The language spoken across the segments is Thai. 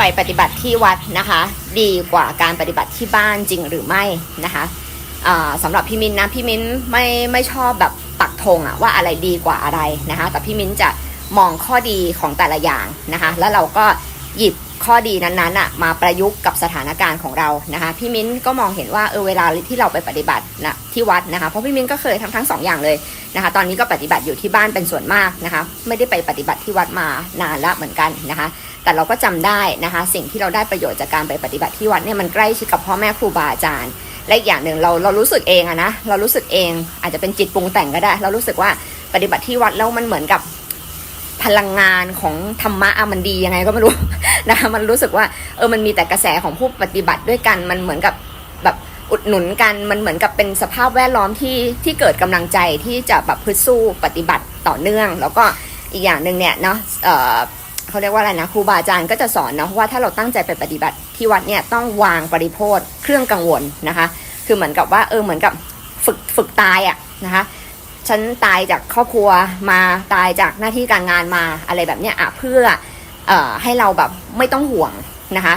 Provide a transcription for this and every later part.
ไปปฏิบัติที่วัดนะคะ ดีกว่าการปฏิบัติที่บ้านจริงหรือไม่นะคะอ่าสำหรับพี่มิ้นนะพี่มิ้นไม่ไม่ชอบแบบปักธงอะว่าอะไรดีกว่าอะไรนะคะ แต่พี่มิ้นจะมองข้อดีของแต่ละอย่างนะคะ แล้วเราก็หยิบข้อดีนั้นๆอะมาประยุกต์กับสถานการณ์ของเรานะคะ พี่มิ้นก็มองเห็นว่าเออเวลาที่เราไปปฏิบัตินะที่วัดนะคะเพราะพี่มิ้นก็เคยทำทั้งสองอย่างเลยนะคะ ตอนนี้ก็ปฏิบัติอยู่ที่บ้านเป็นส่วนมากนะคะ ไม่ได้ไปปฏิบัติที่วัดมานานละเหมือนกันนะคะ แต่เราก็จำได้นะคะ สิ่งที่เราได้ประโยชน์จากการไปปฏิบัติที่วัดเนี่ยมันใกล้ชิดกับพ่อแม่ครูบาอาจารย์ และอีกอย่างหนึ่งเราเรารู้สึกเองอะนะเรารู้สึกเองอาจจะเป็นจิตปรุงแต่งก็ได้ เรารู้สึกว่าปฏิบัติที่วัดแล้วมันเหมือนกับพลังงานของธรรมะอะมันดียังไงก็ไม่รู้นะคะมันรู้สึกว่าเออมันมีแต่กระแสของผู้ปฏิบัติด้วยกันมันเหมือนกับแบบอุดหนุนกันมันเหมือนกับเป็นสภาพแวดล้อมที่ที่เกิดกำลังใจที่จะแบบพึดสู้ปฏิบัติต่อเนื่อง แล้วก็อีกอย่างหนึ่งเนี่ยเนาะ เขาเรียกว่าอะไรนะครูบาอาจารย์ก็จะสอนเนาะว่าถ้าเราตั้งใจไปปฏิบัติที่วัดเนี่ยต้องวางปริโพธเครื่องกังวลนะคะ คือเหมือนกับว่าเออเหมือนกับฝึกฝึกตายอะนะคะฉันตายจากครอบครัวมาตายจากหน้าที่การงานมาอะไรแบบเนี้ยอะเพื่อเอ่อให้เราแบบไม่ต้องห่วงนะคะ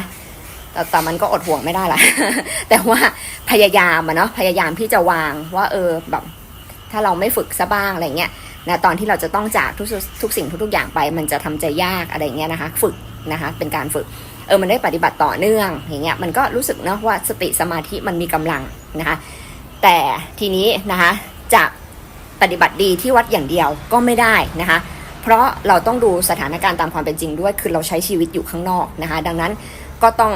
แต่แต่มันก็อดห่วงไม่ได้ละแต่ว่าพยายามอะเนาะพยายามที่จะวางว่าเออแบบถ้าเราไม่ฝึกซะบ้างอะไรเงี้ย นะตอนที่เราจะต้องจากทุกทุกสิ่งทุกๆอย่างไป มันจะทำใจยากอะไรเงี้ยนะคะ ฝึกนะคะเป็นการฝึกเออมันได้ปฏิบัติต่อเนื่องอย่างเงี้ยมันก็รู้สึกนะว่าสติสมาธิมันมีกำลังนะคะแต่ทีนี้นะคะจะปฏิบัติดีที่วัดอย่างเดียวก็ไม่ได้นะคะเพราะเราต้องดูสถานการณ์ตามความเป็นจริงด้วย คือเราใช้ชีวิตอยู่ข้างนอกนะคะ ดังนั้นก็ต้อง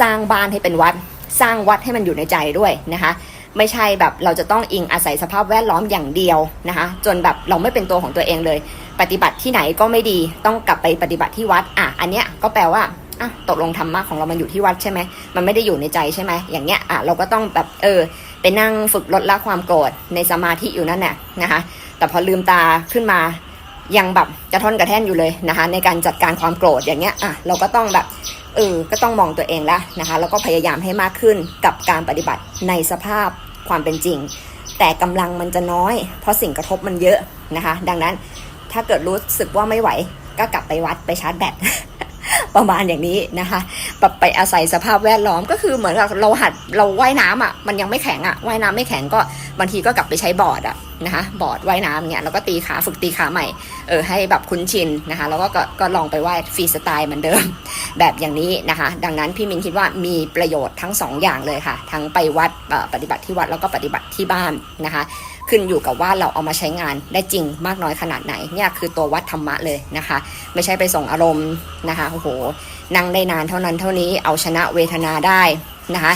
สร้างบ้านให้เป็นวัด สร้างวัดให้มันอยู่ในใจด้วยนะคะ ไม่ใช่แบบเราจะต้องอิงอาศัยสภาพแวดล้อมอย่างเดียวนะคะ จนแบบเราไม่เป็นตัวของตัวเองเลย ปฏิบัติที่ไหนก็ไม่ดีต้องกลับไปปฏิบัติที่วัดอะอันเนี้ยก็แปลว่าอะตกลงธรรมะของเรามันอยู่ที่วัดใช่ไหมมันไม่ได้อยู่ในใจใช่ไหมอย่างเงี้ยอะเราก็ต้องแบบเออไปนั่งฝึกลดละความโกรธในสมาธิอยู่นั่นแหละนะคะ แต่พอลืมตาขึ้นมายังแบบกระท่อนกระแท่นอยู่เลยนะคะ ในการจัดการความโกรธอย่างเงี้ยอะเราก็ต้องแบบเออก็ต้องมองตัวเองแล้วนะคะ แล้วก็พยายามให้มากขึ้นกับการปฏิบัติในสภาพ ความเป็นจริง แต่กำลังมันจะน้อย เพราะสิ่งกระทบมันเยอะนะคะ ดังนั้นถ้าเกิดรู้สึกว่าไม่ไหว ก็กลับไปวัดไปชาร์จแบตประมาณอย่างนี้นะคะแบบไปอาศัยสภาพแวดล้อมก็คือเหมือนกับเราหัดเราว่ายน้ำอะมันยังไม่แข็งอะว่ายน้ำไม่แข็งก็บางทีก็กลับไปใช้บอร์ดอะ นะคะบอร์ดว่ายน้ำเงี้ยแล้วก็ตีขาฝึกตีขาใหม่เออให้แบบคุ้นชินนะคะแล้วก็ก็ก็ลองไปว่ายฟรีสไตล์เหมือนเดิม แบบอย่างนี้นะคะ ดังนั้นพี่มินคิดว่ามีประโยชน์ทั้งสองอย่างเลยค่ะ ทั้งไปวัดเอ่อปฏิบัติที่วัดแล้วก็ปฏิบัติที่บ้านนะคะขึ้นอยู่กับว่าเราเอามาใช้งานได้จริงมากน้อยขนาดไหนเนี่ยคือตัววัดธรรมะเลยนะคะ ไม่ใช่ไปส่งอารมณ์นะคะโอ้โหนั่งได้นานเท่านั้นเท่านี้เอาชนะเวทนาได้นะคะ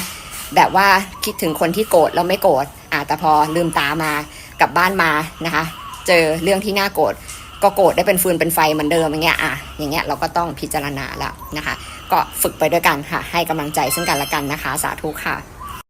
แบบว่าคิดถึงคนที่โกรธแล้วไม่โกรธ แต่พอลืมตามากลับบ้านมานะคะ เจอเรื่องที่น่าโกรธก็โกรธได้เป็นฟืนเป็นไฟเหมือนเดิมอย่างเงี้ยอะอย่างเงี้ยเราก็ต้องพิจารณาแล้วนะคะ ก็ฝึกไปด้วยกันค่ะ ให้กำลังใจซึ่งกันและกันนะคะ สาธุค่ะ